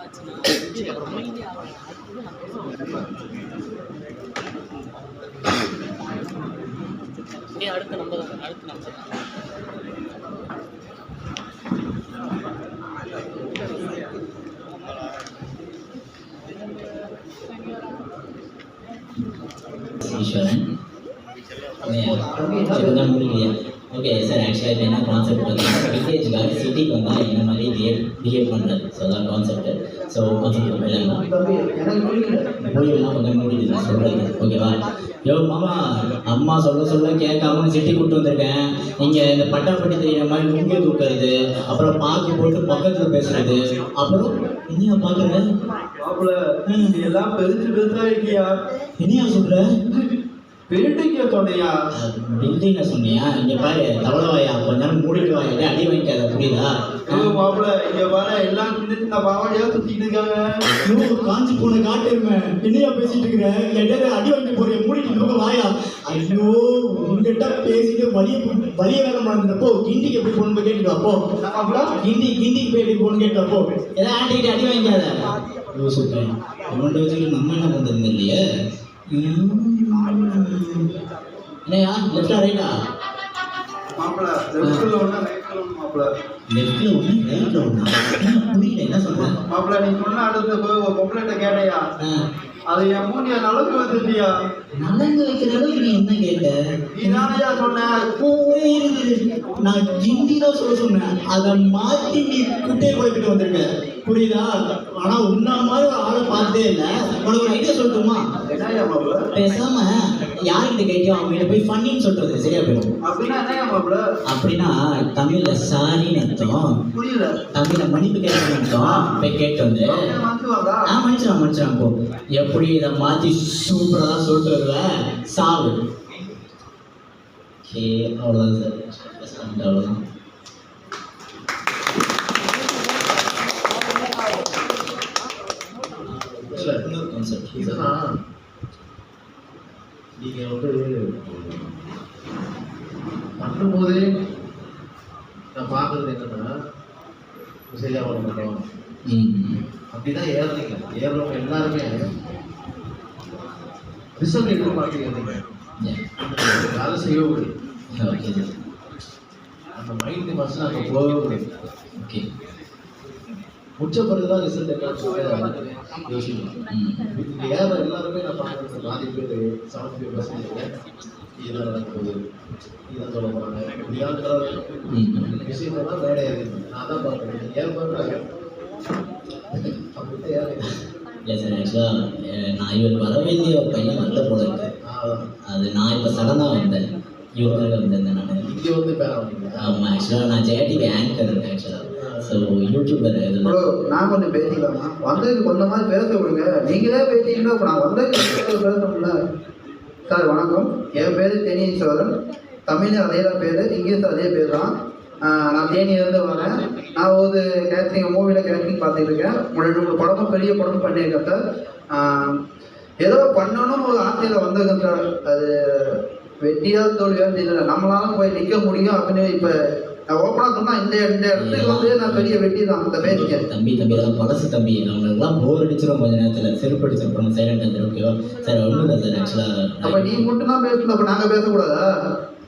ஆச்சுன்னா அமைதியாக அடுத்து நம்ம அடுத்த நம்பர் இப்போதான் முடியலையா ஓகே சார் ஆக்சுவலாக இப்போ என்ன கான்செப்ட் பார்த்தீங்கன்னா வில்லேஜ் கார்டு சிட்டிக்கு வந்தால் என்ன மாதிரி பிஹேவ் பிஹேவ் பண்ணுறது ஸோ அதான் கான்செப்ட் ஸோ எனக்கு புரியல மொழியெல்லாம் கொஞ்சம் முடியுது சொல்கிறது ஓகேவா யோ மாமா அம்மா சொல்ல சொல்ல கேட்காம சிட்டி கூட்டு வந்திருக்கேன். நீங்கள் இந்த பட்டாப்பட்டி தெரியுற மாதிரி லுங்கிய தூக்குறது அப்புறம் பாக்கு போட்டு பக்கத்தில் பேசுறது. அப்புறம் என்னையா பார்க்குற மாப்பிள்ள நீ எல்லாம் பெருசு பெருசா இருக்கியா? என்னையா சொல்கிற பெருட்டுக்கிய சொன்னையா? பில்டிங்க சொன்னியா? இங்க பாரு தவளவாயா கொஞ்ச நேரம் மூடிட்டு வாயிட்டு அடி வாங்கிக்காத புரியுதா? ஐயோ மாப்பிள்ள இங்க வர எல்லாம் சின்ன சின்ன பாவாடியா சுத்திட்டு இருக்காங்க. காஞ்சி போன காட்டுருமே. என்னையா பேசிட்டு இருக்கிற? இடையில அடி வாங்கி போறேன் மூடிட்டு இருக்க வாயா? ஐயோ உங்ககிட்ட பேசிட்டு வலிய வலிய வேலை மறந்துட்டப்போ கிண்டிக்கு எப்படி போகணும் கேட்டுட்டு அப்போ கிண்டி கிண்டிக்கு போய் எப்படி போகணும் கேட்டப்போ ஏதாவது ஆண்டிக்கிட்டு அடி வாங்கிக்காத. ஐயோ சூப்பர். அவன்கிட்ட வச்சுக்கிட்டு நம்ம என்ன பண்றது இல்லையே என்னையா? லெஃப்டா ரைட்டா? மாப்பிள்ள லெஃப்ட்ல ஒண்ணு ரைட்ல ஒண்ணு மாப்பிள்ள லெஃப்ட்ல ரைட்ல புரியல என்ன சொல்றேன் மாப்பிள்ள நீ சொன்ன அடுத்து போய் ஒரு பொம்பளைட்ட கேட்டையா? அது என் மூணிய நலக்கு வந்துட்டியா நலங்கு வைக்கிற அளவுக்கு நீ என்ன கேட்ட? நீ தானையா சொன்ன. நான் ஹிந்தி தான் சொல்ல சொன்னேன். அதை மாத்தி நீ குட்டையை குழப்பிட்டு வந்திருக்க. புரியுதா? ஆனா உன்ன மாதிரி ஒரு ஆளை பார்த்ததே இல்லை. உனக்கு ஒரு ஐடியா சொல்லட்டுமா? பேசாம யார்கிட்ட கேட்டியோ அவங்க கிட்ட போய் ஃபன்னின்னு வந்து சரியா போயிடும். அப்படின்னா தமிழ்ல சாரின்னு அர்த்தம். புரியல. தமிழ்ல மன்னிப்பு கேட்கணும் அர்த்தம். போய் கேட்டு வந்து. ஆ மன்னிச்சிடான் மன்னிச்சிடான் போ. எப்படி இதை மாற்றி சூப்பராக சொல்லிட்டு வருவ? சாவு. ஓகே அவ்வளோதான் சார் அவ்வளோதான் இல்லை இதுனா நீங்கள் வந்து பண்ணும்போதே நான் பார்க்குறது என்னன்னா சரியாக வர மாட்டோம் ம் அப்படிதான் ஏறுறீங்க ஏறுறவங்க எல்லாருமே ரிசல்ட் எதிர்பார்த்து ஏறுறீங்க வேலை செய்யவே முடியும் அந்த மைண்ட் மனசில் அங்கே போகவே முடியும் ஓகே முடிச்ச பிறகு தான் ரிசல்ட் என்ன யோசிக்கணும் ஏற எல்லாருமே நான் பார்க்குறது பாதி பேர் செவன்டி ஃபைவ் பர்சன்டேஜ் இதுதான் நடக்க போகுது இதுதான் சொல்ல போகிறாங்க இப்படியாங்கிற ம். விஷயத்தெல்லாம் வேலை ஏறிடுது நான் தான் பார்க்குறேன். ஏன் பண்ணுறாங்க அப்படி ஏறி இல்லை சார் ஆக்சுவலாக நான் இவர் வர வேண்டிய ஒரு பையன் வரல போல இருக்கு. அது நான் இப்போ சடனாக வந்தேன். இவருக்காக வந்திருந்தேன் நான். இங்கே வந்து ஆமாம் ஆக்சுவலாக நான் ஜெயடிவி ஆங்கர் ஆக்சுவலாக ஸோ யூடியூபர் ப்ரோ நான் கொஞ்சம் பேசிக்கலாமா? வந்ததுக்கு கொஞ்சம் மாதிரி பேச விடுங்க. நீங்களே பேசிங்கன்னா இப்போ நான் வந்ததுக்கு பேசணும்ல. சார் வணக்கம். என் பேர் தேனீஸ்வரன் தமிழ் அதே தான் பேர் இங்கிலீஷ் அதே பேர் தான் நான் தேனியிலேருந்து வரேன். நான் ஒரு கேரக்டிங் மூவியில் கேரக்டிங் பார்த்துட்டு இருக்கேன். ஒரு ரெண்டு மூணு படமும் பெரிய படமும் பண்ணியிருக்கேன் சார். ஏதோ பண்ணணும்னு ஒரு ஆசையில் வந்திருக்கேன் சார். அது வெட்டியா தோல்வியான்னு இல்லை நம்மளால போய் நிற்க முடியும் அப்படின்னு இப்போ நான் சொன்னால் இந்த இந்த இடத்துக்கு வந்து நான் பெரிய வெட்டி தான் அந்த பேசிக்கேன் தம்பி தம்பி அதெல்லாம் பழசு தம்பி. அவங்களுக்குலாம் போர் அடிச்சிடும் கொஞ்ச நேரத்தில். செருப்பு அடிச்சிருப்போம் சைலண்ட் வந்து ஓகேவா சார் ஒன்றும் இல்லை சார் அப்ப நீ மட்டும் தான் பேசணும் அப்ப நாங்க பேசக்கூடாதா?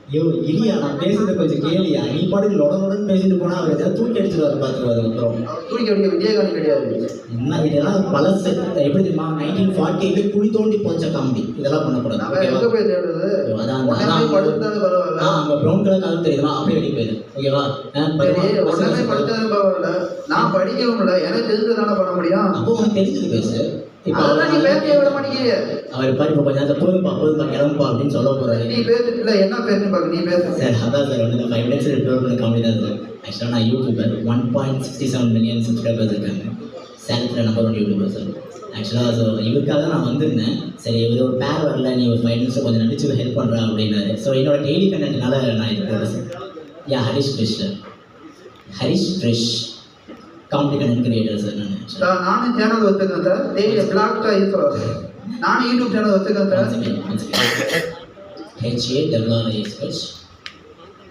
ஐயோ இல்லையா? நான் பேசுறது கொஞ்சம் கேளியா. நீ பாட்டுக்கு பேசிட்டு போனா அவர் ஏதாவது தூக்கி அடிச்சிருவாரு பார்த்துருவாரு அதுக்கப்புறம். தூக்கி அடிக்க விஜயகாந்த் கிடையாது. என்ன இதெல்லாம் பழசு. எப்படி தெரியுமா? நைன்டீன் ஃபார்ட்டி எயிட் குழி தோண்டி போச்ச காமெடி இதெல்லாம் பண்ணக்கூடாது ப்ரௌன் கலர் கலர் தெரியுமா அப்படியே வெளியே போயிடு ஓகேவா. உடனே படித்தது பரவாயில்ல. நான் படிக்கவும் இல்லை. எனக்கு தெரிஞ்சது தானே பண்ண முடியும்? அப்போ உனக்கு தெரிஞ்சது பேசு. அவர் பாரு. இப்போ கொஞ்ச நேரத்தில் போதும்பா போதும்பா கிளம்புப்பா அப்படின்னு சொல்ல போறாரு. நீ பேசு இல்ல என்ன பேசுன்னு பாக்க நீ பேசு. சார் அதான் சார் வந்து ஃபைவ் மினிட்ஸ் ரிப்பேர் பண்ண காமெடி தான் சார் ஆக்சுவலாக நான் YouTuber one point sixty seven million subscribers இருக்காங்க. சேலத்தில் நம்பர் ஒன் யூடியூபர் சார் ஆக்சுவலாக ஸோ இவருக்காக நான் வந்திருந்தேன். சரி இவர் ஒரு பேர் வரல நீ ஒரு ஃபைவ் மினிட்ஸ் கொஞ்சம் நடிச்சு ஹெல்ப் பண்ணுறா அப்படின்னாரு. ஸோ என்னோட டெய்லி கண்டென்ட்னால நான் இது போடுறேன் sir yeah Harish Krish sir Harish Krish comedy content creator sir நான் நானும் சேனல் வச்சிருக்கேன் சார் டெய்லி பிளாக் தான் நானும் யூடியூப் சேனல் வச்சிருக்கேன் sir H A double R I S H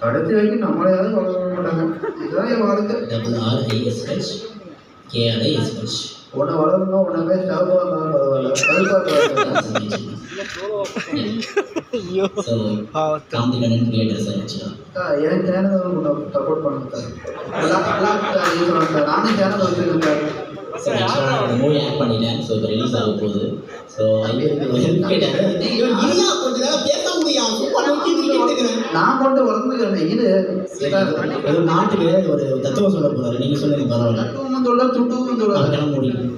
கடைசி வரைக்கும் நம்மளை யாரும் வளர மாட்டாங்க. இதுதான் என் வாழ்க்கை. டபுள் ஆர்ஐஎஸ்ஹெச் உன்னை வளரணும் உன்னை போய் ஸ்டாஃபாக இருந்தாலும் பரவாயில்ல கருப்பாக so comedy content creator sir ஆக்சுவலாக சார் என் சேனலை சப்போர்ட் பண்ணுங்க சார் நானும் சேனல் வச்சுருக்கேன் சார் ஸோ ஆக்சுவலாக நான் மூவி ஆக்ட் பண்ணிட்டேன். ஸோ இப்போ ரிலீஸ் ஆக போகுது. ஸோ ஹெல்ப் கொஞ்ச நேரம் பேச நிற்கிறேன் நான் கொண்டு வளர்ந்துக்கிறேன் இது ஒரு நாட்டுக்கு ஒரு தத்துவம் சொல்ல போறாரு. நீங்க சொல்லுங்க பரவாயில்ல. தத்துவமும் சொல்ல துட்டுவும் சொல்ல. முடியும்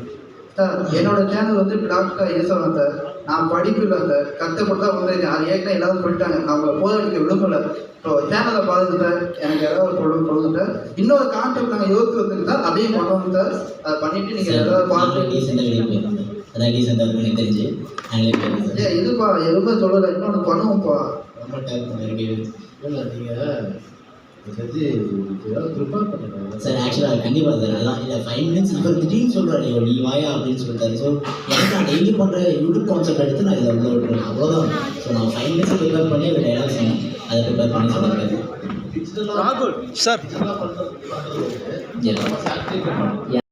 சார் என்னோட சேனல் வந்து பிளாக்ஸ்கா ஈஸ்வரன் சார். நான் படிப்பு இல்லை சார் கஷ்டப்பட்டு தான் வந்திருக்கேன் அது ஏற்கனவே எல்லாரும் சொல்லிட்டாங்க. நான் உங்களை போத வைக்க விரும்பல. ஸோ சேனலை பாருங்க சார் எனக்கு ஏதாவது சொல்லுங்க சொல்லுங்க. சார் இன்னொரு கான்செப்ட் நாங்கள் யோசிச்சு வந்துருக்கு சார் அதையும் பண்ணுவோம் சார் அதை பண்ணிட்டு நீங்கள் ஏதாவது பார்த்து அதான் டீசெண்டாக இருக்கும் எனக்கு தெரிஞ்சு ஏ இதுப்பா எதுவுமே சொல்லலை. இன்னொன்று பண்ணுவோம்ப்பா. ரொம்ப இல்லை நீங்கள் வந்து ஏதாவது ப்ரிப்பேர் பண்ணுங்க சார் ஆக்சுவலாக கண்டிப்பாக சார் அதான் இல்லை ஃபைவ் மினிட்ஸ் இவர் திடீர்னு சொல்கிறாரு நீ வாயா? அப்படின்னு சொல்லிட்டாரு. ஸோ எனக்கு நான் டெய்லி பண்ணுற யூடியூப் கான்செப்ட் எடுத்து நான் இதில் உள்ள அவ்வளோதான் ஸோ நான் ஃபைவ் மினிட்ஸ் ப்ரிப்பேர் பண்ணி ஒரு டைலாக் சொன்னேன் அதை ப்ரிப்பேர் பண்ணி ராகுல் சார்